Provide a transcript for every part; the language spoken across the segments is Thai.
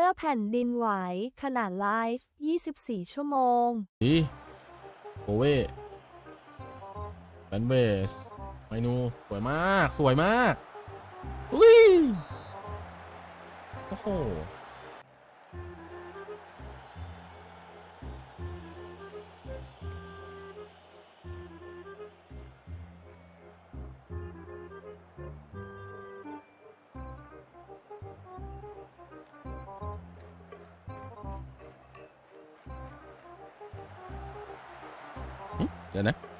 มื่อแผ่นดินไหวขนาดไลฟ์ 24 ชั่วโมง ดีโอเวแบนเบสไมนู สวยมาก สวยมาก อุ้ย โอ้โห เ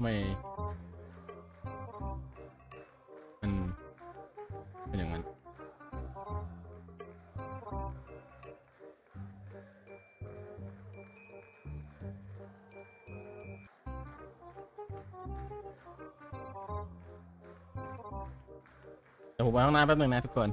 ไม่มันเป็นอย่างนั้นเดี๋ยวผมไปข้างหน้าแป๊บหนึ่งนะทุกคน